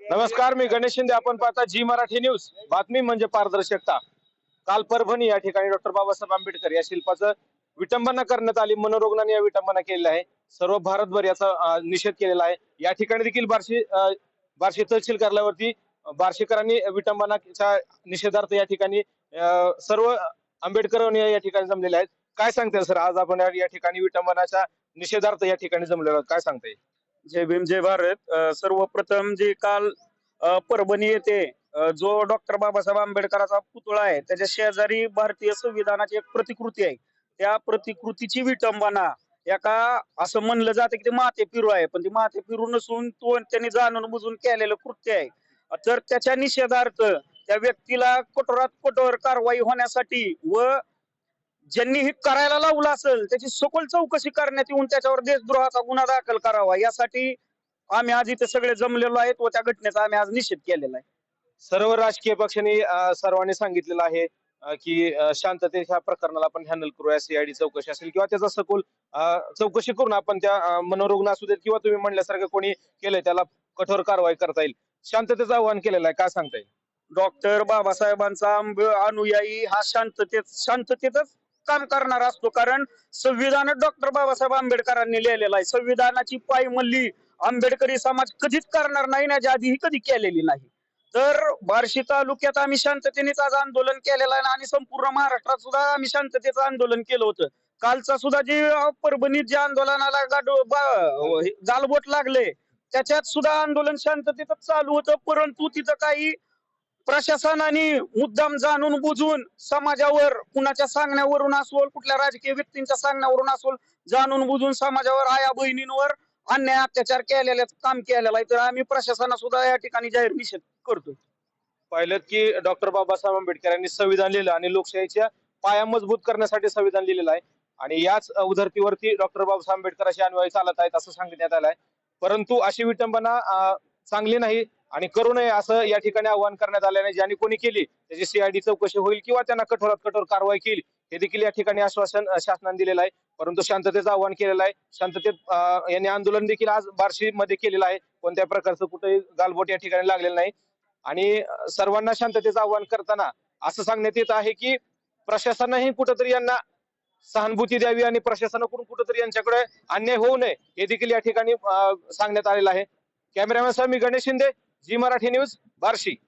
नमस्कार मी गणेश शिंदे. आपण पाहता जी मराठी न्यूज. बातमी म्हणजे पारदर्शकता. काल परभणी या ठिकाणी डॉक्टर बाबासाहेब आंबेडकर या शिल्पाचं विटंबना करण्यात आली. मनोरुग्णांनी या विटंबना केलेली आहे. सर्व भारतभर याचा निषेध केलेला आहे. या ठिकाणी देखील बार्शी बार्शी तहसील कार्यालयावरती बार्शीकरांनी विटंबनाच्या निषेधार्थ या ठिकाणी सर्व आंबेडकर या ठिकाणी जमलेले आहेत. काय सांगते सर? आज आपण या- ठिकाणी विटंबनाच्या निषेधार्थ या ठिकाणी जमलेलो काय सांगताय? जय भीम जय भारत. सर्वप्रथम जे काल परभणी येथे जो डॉक्टर बाबासाहेब आंबेडकरांचा पुतळा आहे त्याच्या शेजारी भारतीय संविधानाची एक प्रतिकृती आहे. त्या प्रतिकृतीची विटंबना एका असं म्हणलं जातं की ते माते पिरू आहे पण ते माते पिरू नसून तो त्यांनी जाणून बुजून केलेलं कृत्य आहे. तर त्याच्या निषेधार्थ त्या व्यक्तीला कठोरात कठोर कारवाई होण्यासाठी व ज्यांनी हे करायला लावलं असेल त्याची सखोल चौकशी करण्यात येऊन त्याच्यावर देशद्रोहाचा गुन्हा दाखल करावा. यासाठी आम्ही आज इथे सगळे जमलेलो आहेत व त्या घटनेचा आम्ही आज निषेध केलेला आहे. सर्व राजकीय पक्षांनी सर्वांनी सांगितलेलं आहे की अं, शांततेच्या प्रकरणाला आपण हँडल करूया सीआयडी चौकशी असेल किंवा त्याचा सखोल चौकशी करून आपण त्या मनोरुग्ण असू देत किंवा तुम्ही म्हणल्यासारखं कोणी केलंय त्याला कठोर कारवाई करता येईल. शांततेचं आव्हान केलेलं आहे. काय सांगता येईल? डॉक्टर बाबासाहेबांचा अनुयायी हा शांततेत शांततेतच काम करणार असतो. कारण संविधान डॉक्टर बाबासाहेब आंबेडकरांनी लिहिलेलं आहे. संविधानाची पायमल्ली आंबेडकरी समाज कधीच करणार नाही ना याच्या आधीही कधी केलेली नाही. तर बार्शी तालुक्यात आम्ही शांततेनेच आज आंदोलन केलेलं आहे आणि संपूर्ण महाराष्ट्रात सुद्धा आम्ही शांततेचं आंदोलन केलं होतं. कालचा सुद्धा जे परभणीत जे आंदोलनाला गाडो गालबोट लागले त्याच्यात सुद्धा आंदोलन शांततेतच चालू होतं. परंतु तिथं काही प्रशासनाने मुद्दाम जाणून बुजून समाजावर कुणाच्या सांगण्यावरून असोल कुठल्या राजकीय व्यक्तींच्या सांगण्यावरून असोल जाणून बुजून समाजावर आया बहिणींवर अन्याय अत्याचार केलेले काम केलेला आहे. तर आम्ही प्रशासना सुद्धा या ठिकाणी जाहीर निषेध करतो पाहिलं की डॉक्टर बाबासाहेब आंबेडकर यांनी संविधान लिहिलं आणि लोकशाहीच्या पाया मजबूत करण्यासाठी संविधान लिहिलेलं आहे. आणि याच उधरतीवरती डॉक्टर बाबासाहेब आंबेडकर असे अनुयायी चालत आहेत असं सांगण्यात आलं आहे परंतु अशी विटंबना चांगली नाही. आणि करू नये असं या ठिकाणी आवाहन करण्यात आलं आहे ज्यांनी कोणी केली त्याची सीआयडी चौकशी होईल किंवा त्यांना कठोरात कठोर कारवाई केली हे देखील या ठिकाणी आश्वासन शासनाने दिलेलं आहे. परंतु शांततेचं आवाहन केलेलं आहे. शांततेत यांनी आंदोलन देखील आज बार्शी मध्ये केलेलं आहे. कोणत्या प्रकारचं कुठेही गालबोट या ठिकाणी लागलेलं नाही. आणि सर्वांना शांततेचं आवाहन करताना असं सांगण्यात येत आहे की प्रशासनाने कुठंतरी यांना सहानुभूती द्यावी आणि प्रशासनाकडून कुठंतरी यांच्याकडे अन्याय होऊ नये हे देखील या ठिकाणी सांगण्यात आलेलं आहे. कॅमेरामॅन सह मी गणेश शिंदे जी मराठी न्यूज बार्शी.